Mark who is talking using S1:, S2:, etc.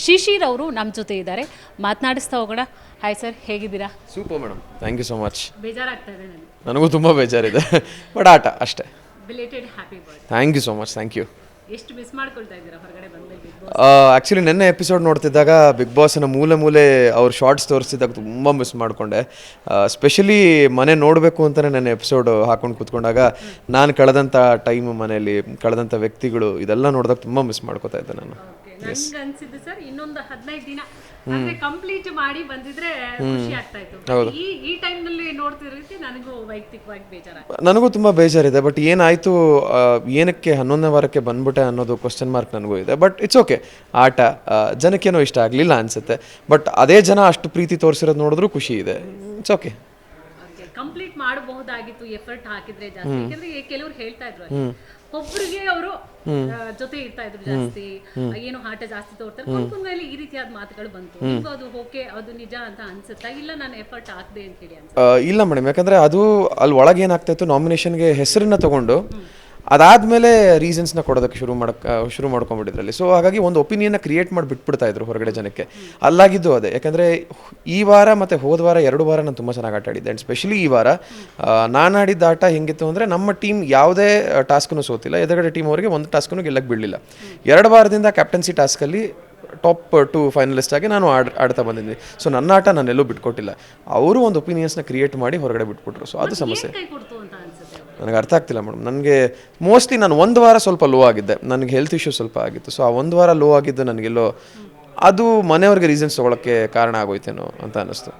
S1: ಶಿಶಿರ್ ಅವರು ನಮ್ಮ ಜೊತೆ ಇದ್ದಾರೆ. ಮಾತನಾಡಿಸ್ತಾ ಹೋಗೋಣ. ಹಾಯ್ ಸರ್ ಹೇಗಿದ್ದೀರಾ?
S2: Super madam thank you so much
S1: ಬೇಜಾರಾಗ್ತಾ ಇದೆ ನನಗೆ.
S2: ನನಗೂ ತುಂಬ ಬೇಜಾರಿದೆ. ಬಟ್ ಆಟ ಅಷ್ಟೇ.
S1: Belated happy birthday
S2: thank you so much thank you
S1: ಎಷ್ಟು ಮಿಸ್ ಮಾಡ್ಕೊಳ್ತಾ ಇದ್ದೀರಾ ಹೊರಗಡೆ ಬಂದ್ಮೇಲೆ ಬಿಗ್ ಬಾಸ್
S2: ಆ್ಯಕ್ಚುಲಿ ನೆನ್ನೆ ಎಪಿಸೋಡ್ ನೋಡ್ತಿದ್ದಾಗ ಬಿಗ್ ಬಾಸ್ನ ಮೂಲೆ ಮೂಲೆ ಅವ್ರ ಶಾರ್ಟ್ಸ್ ತೋರಿಸಿದಾಗ ತುಂಬ ಮಿಸ್ ಮಾಡಿಕೊಂಡೆ. ಸ್ಪೆಷಲಿ ಮನೆ ನೋಡಬೇಕು ಅಂತಲೇ ನನ್ನ ಎಪಿಸೋಡ್ ಹಾಕೊಂಡು ಕೂತ್ಕೊಂಡಾಗ ನಾನು ಕಳೆದಂಥ ಟೈಮ್ ಮನೆಯಲ್ಲಿ ಕಳೆದಂಥ ವ್ಯಕ್ತಿಗಳು ಇದೆಲ್ಲ ನೋಡಿದಾಗ ತುಂಬ ಮಿಸ್ ಮಾಡ್ಕೋತಾ ಇದ್ದೆ ನಾನು.
S1: ನನ್ಗೆ ಅನ್ಸಿದ್ದು ಸರ್ ಇನ್ನೊಂದು ಹದಿನೈದು ದಿನ. ಅಂದ್ರೆ ಕಂಪ್ಲೀಟ್ ಮಾಡಿ ಬಂದಿದ್ರೆ ಖುಷಿ ಆಗ್ತಾ ಇತ್ತು. ಈ ಈ ಟೈಮ್ನಲ್ಲಿ ನೋಡ್ತಿರೋದಕ್ಕೆ ನನಗೂ ವೈಯಕ್ತಿಕವಾಗಿ ಬೇಜಾರ
S2: ನನಗೂ ತುಂಬಾ ಬೇಜಾರಿದೆ ಬಟ್ ಏನಾಯ್ತು ಏನಕ್ಕೆ ಹನ್ನೊಂದನೇ ವಾರಕ್ಕೆ ಬಂದ್ಬಿಟ್ಟೆ ಅನ್ನೋದು ಕ್ವಶನ್ ಮಾರ್ಕ್ ನನಗೂ ಇದೆ. ಬಟ್ ಇಟ್ಸ್ ಓಕೆ ಆಟ ಜನಕ್ಕೇನೋ ಇಷ್ಟ ಆಗಲಿಲ್ಲ ಅನ್ಸುತ್ತೆ. ಬಟ್ ಅದೇ ಜನ ಅಷ್ಟು ಪ್ರೀತಿ ತೋರಿಸಿರೋದು ನೋಡಿದ್ರೂ ಖುಷಿ ಇದೆ. ಇಟ್ಸ್ ಓಕೆ
S1: ಕಂಪ್ಲೀಟ್ ಮಾಡಬಹುದಾಗಿತ್ತು ಎಫರ್ಟ್ ಹಾಕಿದ್ರೆ ಜಾಸ್ತಿ. ಯಾಕಂದ್ರೆ ಕೆಲವ್ರು ಹೇಳ್ತಾ ಇದ್ರು. ಒಬ್ರಿಗೆ ಅವರು ಜೊತೆ ಇರ್ತಾ ಇದ್ರು ಜಾಸ್ತಿ. ಏನು ಆಟ ಜಾಸ್ತಿ ತೋರ್ತಾರೆ. ಕೊಂಡ್ಕೊಂಡ್ಮೇಲೆ ಈ ರೀತಿಯಾದ ಮಾತುಗಳು ಬಂತು. ನಿಮ್ಗೂ ಅದು ಓಕೆ ಅದು ನಿಜ ಅಂತ ಅನ್ಸುತ್ತಾ? ಇಲ್ಲ ನಾನು ಎಫರ್ಟ್ ಹಾಕ್ದೆ ಅಂತ? ಹೇಳಿ
S2: ಇಲ್ಲ ಮೇಡಮ್ ಯಾಕಂದ್ರೆ ಅದು ಅಲ್ಲಿ ಒಳಗೆ ಏನಾಗ್ತಾ ಇತ್ತು? ನಾಮಿನೇಷನ್ಗೆ ಹೆಸರನ್ನ ತಗೊಂಡು ಅದಾದಮೇಲೆ ರೀಸನ್ಸ್ನ ಕೊಡೋದಕ್ಕೆ ಶುರು ಮಾಡಕ್ಕೆ ಶುರು ಮಾಡ್ಕೊಂಡ್ಬಿಟ್ಟಿದ್ರಲ್ಲಿ. ಸೊ ಹಾಗಾಗಿ ಒಂದು ಒಪಿನಿಯನ್ನ ಕ್ರಿಯೇಟ್ ಮಾಡಿ ಬಿಟ್ಬಿಡ್ತಾ ಇದ್ರು ಹೊರಗಡೆ ಜನಕ್ಕೆ. ಅಲ್ಲಾಗಿದ್ದು ಅದೇ. ಯಾಕಂದರೆ ಈ ವಾರ ಮತ್ತು ಹೋದ ವಾರ ಎರಡು ವಾರ ನಾನು ತುಂಬ ಚೆನ್ನಾಗಿ ಆಟ ಆಡಿದ್ದೆ ಆ್ಯಂಡ್ ಸ್ಪೆಷಲಿ ಈ ವಾರ ನಾನು ಆಡಿದ್ದ ಆಟ ಹೆಂಗಿತ್ತು ಅಂದರೆ ನಮ್ಮ ಟೀಮ್ ಯಾವುದೇ ಟಾಸ್ಕನ್ನು ಸೋತಿಲ್ಲ. ಎದುರುಗಡೆ ಟೀಮ್ ಅವರಿಗೆ ಒಂದು ಟಾಸ್ಕನ್ನು ಗೆಲ್ಲಕ್ಕೆ ಬಿಡಲಿಲ್ಲ. ಎರಡು ವಾರದಿಂದ ಕ್ಯಾಪ್ಟನ್ಸಿ ಟಾಸ್ಕಲ್ಲಿ ಟಾಪ್ ಟು ಫೈನಲಿಸ್ಟ್ ಆಗಿ ನಾನು ಆಡ್ ಆಡ್ತಾ ಬಂದಿದ್ದೀನಿ ಸೊ ನನ್ನ ಆಟ ನಾನೆಲ್ಲೂ ಬಿಟ್ಕೊಟ್ಟಿಲ್ಲ. ಅವರು ಒಂದು ಒಪಿನಿಯನ್ಸ್ನ ಕ್ರಿಯೇಟ್ ಮಾಡಿ ಹೊರಗಡೆ ಬಿಟ್ಬಿಟ್ರು. ಸೊ ಅದು ಸಮಸ್ಯೆ
S1: ಕೈ ಕೊಡ್ತು ಅಂತ ಅನ್ಸುತ್ತೆ
S2: ನನಗೆ ಅರ್ಥ ಆಗ್ತಿಲ್ಲ ಮೇಡಮ್. ನನಗೆ ಮೋಸ್ಟ್ಲಿ ನಾನು ಒಂದು ವಾರ ಸ್ವಲ್ಪ ಲೋ ಆಗಿದ್ದೆ. ನನಗೆ ಹೆಲ್ತ್ ಇಶ್ಯೂ ಸ್ವಲ್ಪ ಆಗಿತ್ತು. ಸೊ ಆ ಒಂದು ವಾರ ಲೋ ಆಗಿದ್ದು ನನಗೆಲ್ಲೋ ಅದು ಮನೆಯವ್ರಿಗೆ ರೀಸನ್ಸ್ ತೊಗೊಳಕ್ಕೆ ಕಾರಣ ಆಗೋಯ್ತೇನೋ ಅಂತ ಅನ್ನಿಸ್ತು.